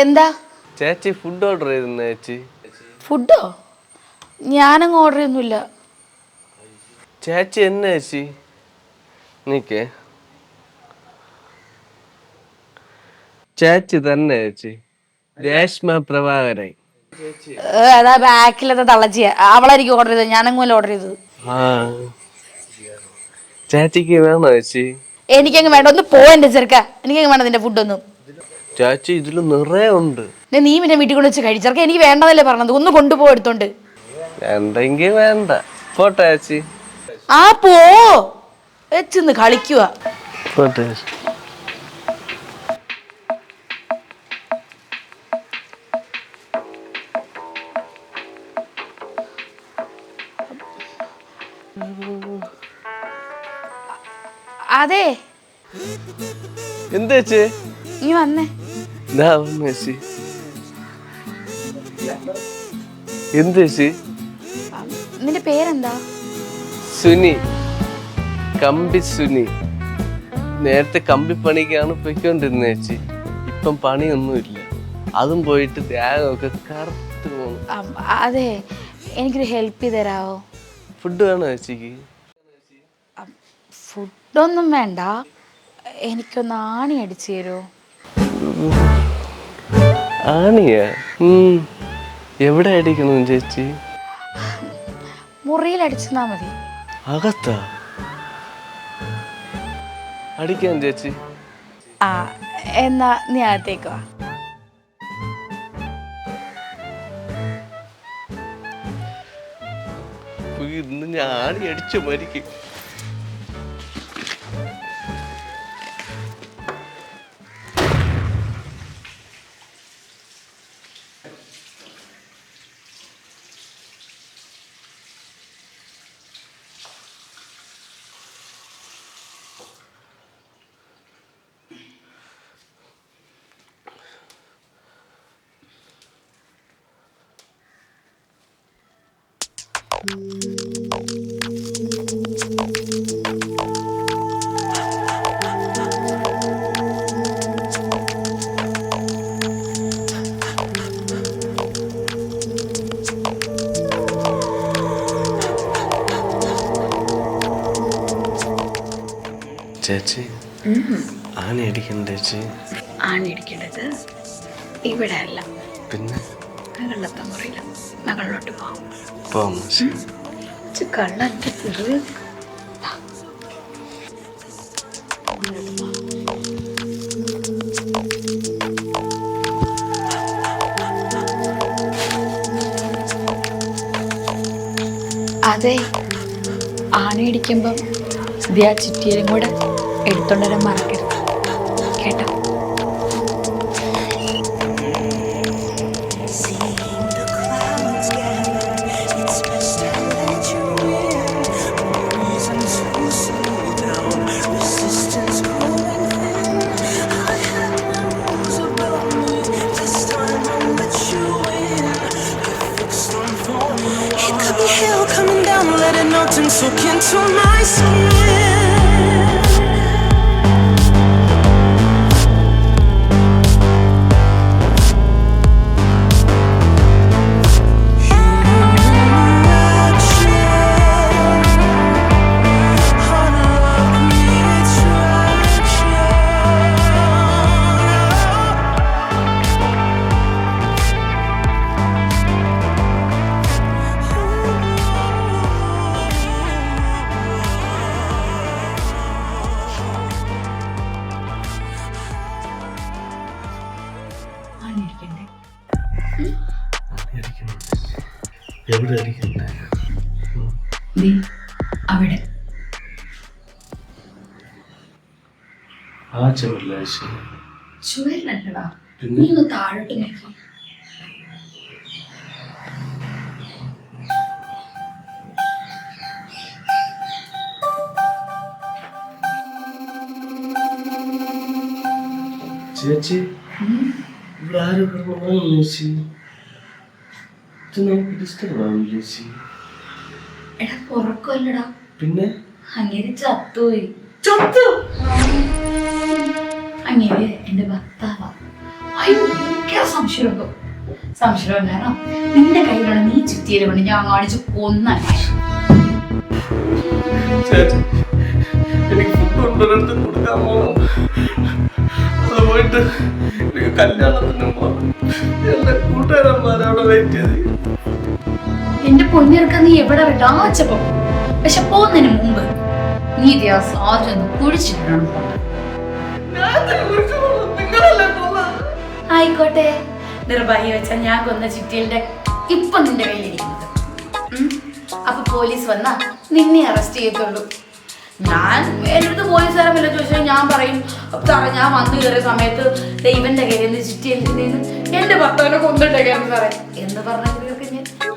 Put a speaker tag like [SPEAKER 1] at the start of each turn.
[SPEAKER 1] എന്താ?
[SPEAKER 2] ചേച്ചി food order ചെയ്തിരുന്ന ചേച്ചി.
[SPEAKER 1] ഫുഡോ ഞാനങ്ങ് ഓർഡർ ചെയ്യുന്നില്ല
[SPEAKER 2] ചേച്ചി എന്നാ ചേച്ചി? നീക്കേ. ചേച്ചി തന്നെ ചേച്ചി. രേഷ്മ പ്രഭാകരൻ.
[SPEAKER 1] അതാ ബാക്കിലത്തെ തള്ളച്ചിയ. അവളായിരിക്കും ഓർഡർ ചെയ്തത്. ഞാനങ്ങുമല്ല ഓർഡർ ചെയ്തത്.
[SPEAKER 2] ആ. ചേച്ചിക്ക് വേണോ ചേച്ചി?
[SPEAKER 1] എനിക്കങ്ങ് വേണ്ട. ഒന്ന് പോ ചെറുക്ക. എനിക്കങ്ങ് വേണ്ട നിന്റെ ഫുഡൊന്നും
[SPEAKER 2] ചേച്ചി ഇതിൽ നിറയെ ഉണ്ട്
[SPEAKER 1] ദേ നീ പിന്നെ വീട്ടിൽ കൊണ്ട് വെച്ച് കഴിച്ചർക്ക് എനിക്ക് വേണ്ടതല്ലേ പറഞ്ഞത് ഒന്ന് കൊണ്ടുപോ എടുത്തോണ്ട്
[SPEAKER 2] വേണ്ടെങ്കിൽ വേണ്ട പോട്ടെ ചാച്ചി
[SPEAKER 1] ആ പോ വെച്ചിന്ന് കളിക്കുക
[SPEAKER 2] പോട്ടെ ചേച്ചി
[SPEAKER 1] അതെ
[SPEAKER 2] എന്താ ചേച്ചി
[SPEAKER 1] നീ വന്നേ
[SPEAKER 2] ഇതാ വന്നു ചേച്ചി എന്ത് ചേച്ചി?
[SPEAKER 1] നിന്റെ പേരെന്താ?
[SPEAKER 2] സുനി. കമ്പി സുനി. നേരത്തെ കമ്പി പണിക്കാണ് പോയിക്കൊണ്ടിരുന്നത് ചേച്ചി. ഇപ്പം പണിയൊന്നുമില്ല. അതും പോയിട്ട് ത്യാഗമൊക്കെ കറുത്ത്
[SPEAKER 1] പോകും അതെ. എനിക്കൊരു ഹെൽപ്പ് ചെയ്ത് തരാവോ
[SPEAKER 2] ഫുഡ് വേണോ ചേച്ചിക്ക്?
[SPEAKER 1] ഫുഡൊന്നും വേണ്ട. എനിക്കൊന്ന് ആണി അടിച്ചു തരുമോ
[SPEAKER 2] ആണിയാ. എവിടെ അടിക്കണം ചേച്ചി?
[SPEAKER 1] മുറിയിൽ അടിച്ചെന്നാ മതി.
[SPEAKER 2] അകത്ത? അടിക്കാൻ ചേച്ചി.
[SPEAKER 1] ആ എന്നാ നീ അകത്തേക്ക് വാ.
[SPEAKER 2] ഇന്ന് ഞാൻ അടിച്ചു മരിക്കും. ചേച്ചി. ആണി അടിക്കണ്ട ചേച്ചി
[SPEAKER 1] ആണി അടിക്കേണ്ടത് ഇവിടെ അല്ല
[SPEAKER 2] പിന്നെ
[SPEAKER 1] വെള്ളത്തെ മുറിയില്ല മകളിലോട്ട് പോകാം കള്ളന്റെ ചെറിയ അതെ ആണയടിക്കുമ്പം ദിയാ ചുറ്റിയിലും കൂടെ എടുത്തോണ്ടരാൻ മറക്കരുത്
[SPEAKER 3] into my skin.
[SPEAKER 1] അവിടെ.
[SPEAKER 2] ആ ചേച്ചി
[SPEAKER 1] ചുവരിലല്ലടാ
[SPEAKER 2] പിന്നെ?
[SPEAKER 1] നീ ഒന്ന് താഴോട്ട് നോക്കി.
[SPEAKER 2] ചേച്ചി ഇവിടെ ആരും ചേച്ചി ഇത് നമുക്ക് ഡിസ്റ്റർബ് ആവും
[SPEAKER 1] എടാ പുറക്കല്ലടാ.
[SPEAKER 2] പിന്നെ?
[SPEAKER 1] അങ്ങനെ ചത്തുപോയി. അങ്ങനെ എന്റെ ഭർത്താവാ. ഭയങ്കര സംശയമുണ്ടോ സംശയം ഉണ്ടായിരുന്നോ നിന്റെ കയ്യിലുള്ള നീ ചുറ്റിയത് കൊണ്ട് ഞാൻ കാണിച്ച്
[SPEAKER 2] ചേച്ചി എനിക്ക് ഫുഡ് കൊണ്ടൊരിടത്ത് കൊടുക്കാമോ അത് പോയിട്ട് എന്റെ
[SPEAKER 1] പൊന്നിറക്ക നീ എവിടെ വിടാച്ചപ്പം? പക്ഷെ പോകുന്നതിന് മുമ്പ് നീ ഇത് ആ
[SPEAKER 2] പോകുന്നത്
[SPEAKER 1] ആയിക്കോട്ടെ. നിർഭാഗ്യ വെച്ച ഞാൻ കൊന്ന ചിറ്റിയുടെ ഇപ്പൊ നിന്റെ കയ്യിലിരിക്കുന്നത്. അപ്പൊ പോലീസ് വന്നാ നിന്നെ അറസ്റ്റ് ചെയ്തോളൂ ഞാൻ എന്നിട്ട് അടുത്ത് പോലീസുകാരെ വല്ല ചോദിച്ചാൽ ഞാൻ പറയും സാറേ ഞാൻ വന്നു കയറിയ സമയത്ത് ദൈവന്റെ കയ്യിൽ നിന്ന് ചിറ്റിയിൽ നിന്ന് എന്റെ ഭർത്താവിനെ കൊന്നിട്ടേക്കാണ് സാറേ എന്ന് പറഞ്ഞൊക്കെ ഞാൻ